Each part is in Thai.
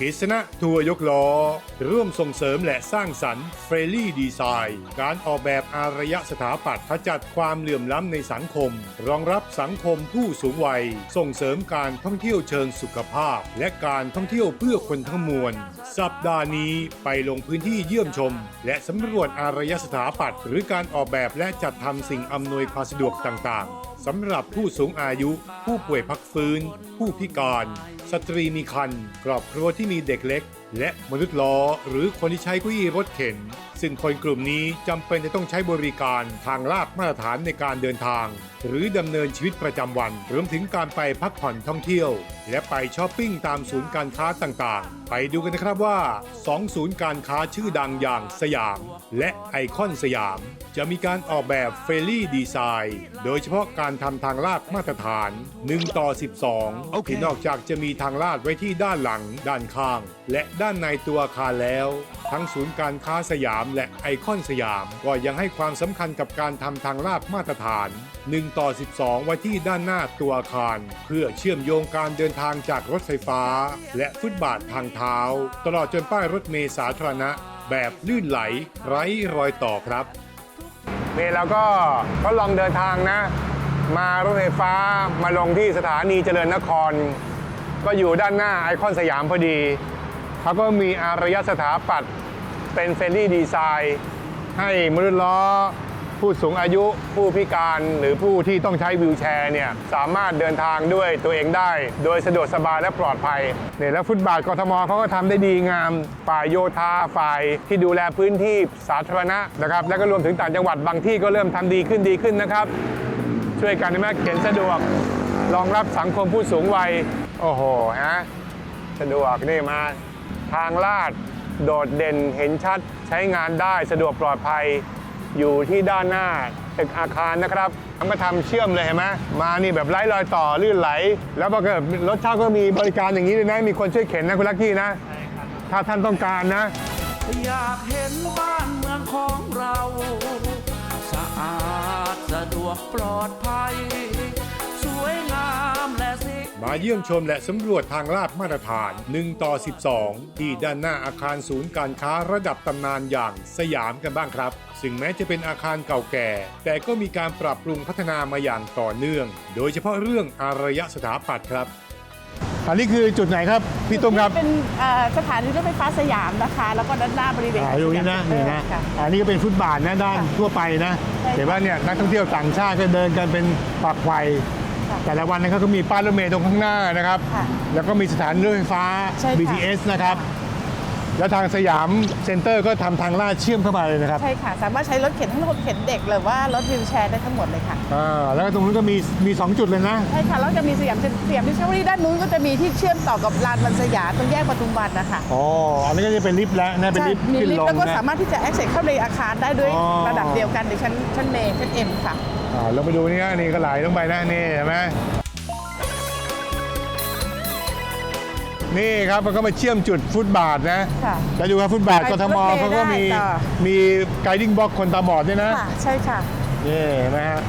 กฤษณะทัวร์ยกล้อ ร่วมส่งเสริมและสร้างสรรค์เฟรลี่ดีไซน์การออกแบบอารยสถาปัตย์ขจัดความเหลื่อมล้ำในสังคม รองรับสังคมผู้สูงวัย ส่งเสริมการท่องเที่ยวเชิงสุขภาพ และการท่องเที่ยวเพื่อคนทั้งมวล สัปดาห์นี้ไปลงพื้นที่เยี่ยมชม และสำรวจอารยสถาปัตย์หรือการออกแบบและจัดทำสิ่งอำนวยความสะดวกต่างๆสำหรับผู้สูงอายุ ผู้ป่วยพักฟื้น ผู้พิการ ตรีมีคันครอบครัวที่มีเด็กเล็ก และมนุษย์ล้อหรือคนที่ใช้เก้าอี้รถเข็น ซึ่งคนกลุ่มนี้จำเป็นจะต้องใช้บริการทางลาดมาตรฐานในการเดินทาง หรือดำเนินชีวิตประจำวันรวมถึงการไปพักผ่อนท่องเที่ยว และไปช้อปปิ้งตามศูนย์การค้าต่างๆ ไปดูกันนะครับว่า 2 ศูนย์การค้าชื่อดังอย่างสยาม และไอคอนสยาม จะมีการออกแบบเฟรลี่ดีไซน์โดยเฉพาะการทำทางลาดมาตรฐาน 1 ต่อ 12ที่นอกจากจะมีทางลาดไว้ที่ด้านหลัง ด้านข้าง และด้านานในตัวอาคารแล้ว ทั้งศูนย์การค้าสยามและไอคอนสยาม ก็ยังให้ความสำคัญกับการทำทางลาดมาตรฐาน 1 ต่อ 12 ไว้ที่ด้านหน้าตัวอาคาร เพื่อเชื่อมโยงการเดินทางจากรถไฟฟ้า และฟุตบาททางเท้า ตลอดจนป้ายรถเมล์สาธารณะ แบบลื่นไหล ไร้รอยต่อครับนี่เราก็ทดลองเดินทางนะ มารถไฟฟ้ามาลงที่สถานีเจริญนคร ก็อยู่ด้านหน้าไอคอนสยามพอดี เขาก็มีอารยสถาปัตย์เป็นเฟรนลี่ดีไซน์ให้มนุษย์ล้อผู้สูงอายุผู้พิการหรือผู้ที่ต้องใช้วิวแชร์เนี่ยสามารถเดินทางด้วยตัวเองได้ โดยสะดวกสบายและปลอดภัยเนี่ยแล้วฟุตบาทกทมเขาก็ทำได้ดีงามฝ่ายโยธาฝ่ายที่ดูแลพื้นที่สาธารณะนะครับแล้วก็รวมถึงต่างจังหวัดบางที่ก็เริ่มทำดีขึ้นดีขึ้นนะครับ ช่วยกันให้แม่เขียนสะดวกรองรับสังคมผู้สูงวัยโอ้โหฮะสะดวกนี่มา ทางลาด โดดเด่นเห็นชัดใช้งานได้สะดวกปลอดภัยอยู่ที่ด้านหน้าตึกอาคารนะครับทำมาทำเชื่อมเลยเห็นไหมมานี่แบบไร้รอยต่อลื่นไหล แล้วพอเกิดรถเช่าก็มีบริการอย่างนี้เลยนะ มีคนช่วยเข็นนะคุณลักกี้นะ ถ้าท่านต้องการนะ อยากเห็นบ้านเมืองของเรา สะอาดสะดวกปลอดภัย มาเยี่ยมชมและสำรวจทางลาดมาตรฐาน 1 ต่อ 12 ที่ด้านหน้าอาคารศูนย์การค้าระดับตำนานอย่างสยามกันบ้างครับ ซึ่งแม้จะเป็นอาคารเก่าแก่ แต่ก็มีการปรับปรุงพัฒนามาอย่างต่อเนื่อง โดยเฉพาะเรื่องอารยสถาปัตย์ครับอันนี้คือจุดไหนครับ พี่ตุ้มครับ เป็นเอ่อสถานีรถไฟฟ้าสยามนะคะ แล้วก็ด้านหน้าบริเวณอ่าดูนี่นะสยามนี่นะค่ะอันนี้ก็เป็นฟุตบาทนะด้านค่ะทั่วไปนะใช่ค่ะ เห็นว่าเนี่ยนักท่องเที่ยวต่างชาติก็เดินกันเป็นปากไฟค่ะ แต่ละวันนะครับก็มีป้ายรถเมล์ตรงข้างหน้านะครับ ค่ะแล้วก็มีสถานีรถไฟฟ้า ใช่ค่ะ BTS นะครับ แล้วทางสยามเซ็นเตอร์ก็ทำทางลาดเชื่อมเข้ามาเลยนะครับใช่ค่ะ สามารถใช้รถเข็นทั้งรถเข็นเด็กหรือว่ารถวิวแชร์ได้ทั้งหมดเลยค่ะ อ่าแล้วก็ตรงนู้นก็มีมี2จุดเลยนะ ใช่ค่ะ แล้วจะมีสยามสยามดิสคัฟเวอรี่ด้านนู้นก็จะมีที่เชื่อมต่อกับลานวันสยามตรงแยกปทุมวันนะคะอ๋อ อันนี้ก็จะเป็นลิฟต์แล้วนะ เป็นใช่ลิฟต์มีขึ้นลิฟลต์งแล้วก็นะ สามารถที่จะ access เข้าในอาคารได้ด้วยอ๋อ ระดับเดียวกันในชั้นชั้นเมชั้นเอ็มค่ะ อ่าเราไปดูนี่นะนี่ก็ไหลลงไปนะนี่เห็นไหมนี่ครับมันก็มาเชื่อมจุดฟุตบาทนะค่ะแล้วดูครับฟุตบาทไปกทมรถเมล์เขาก็มีได้ต่อมีไกดิ้งบล็อกคนตาบอดด้วยนะ ค่ะ ใช่ค่ะ นี่เห็นไหมฮะ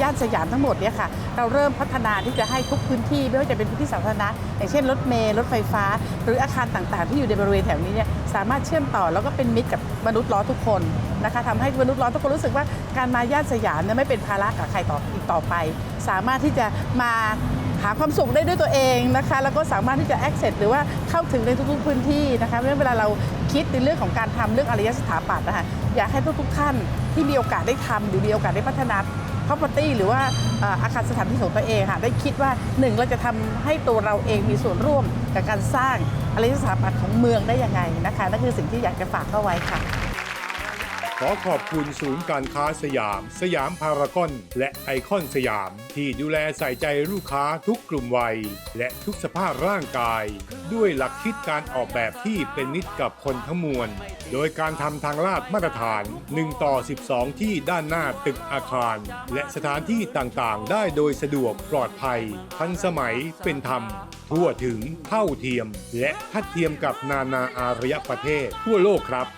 ย่านสยามทั้งหมดเนี่ยค่ะ เราเริ่มพัฒนาที่จะให้ทุกพื้นที่ ไม่ว่าจะเป็นพื้นที่สาธารณะอย่างเช่นรถเมล์รถไฟฟ้า หรืออาคารต่างๆ ที่อยู่ในบริเวณแถวนี้เนี่ยสามารถเชื่อมต่อแล้วก็เป็นมิตรกับมนุษย์ล้อทุกคน นะคะทำให้มนุษย์ล้อทุกคนรู้สึกว่าการมาย่านสยามเนี่ยไม่เป็นภาระกับใครต่ออีกต่อไป สามารถที่จะมาหาความสุขได้ด้วยตัวเองนะคะ แล้วก็สามารถที่จะ access หรือว่าเข้าถึงในทุกๆพื้นที่นะคะเพราะเวลาเราคิดในเรื่องของการทำเรื่องอารยสถาปัตย์นะคะอยากให้ทุกๆท่านที่มีโอกาสได้ทำหรือมีโอกาสได้พัฒนา property หรือว่าอาคารสถานที่ของตัวเองค่ะได้คิดว่าหนึ่งเราจะทำให้ตัวเราเองมีส่วนร่วมกับการสร้างอารยสถาปัตย์ของเมืองได้ยังไงนะคะนั่นคือสิ่งที่อยากจะฝากเข้าไว้ค่ะ อขอบคุณศูนย์การค้าสยาม สยามพารากอน และไอคอนสยาม ที่ดูแลใส่ใจลูกค้าทุกกลุ่มวัย และทุกสภาพร่างกาย ด้วยหลักคิดการออกแบบที่เป็นมิตรกับคนทั้งมวล โดยการทำทางลาดมาตรฐาน 1 ต่อ 12 ที่ด้านหน้าตึกอาคาร และสถานที่ต่างๆ ได้โดยสะดวกปลอดภัย ทันสมัยเป็นธรรม ทั่วถึงเท่าเทียม และทัดเทียมกับนานาอารยประเทศ ทั่วโลกครับ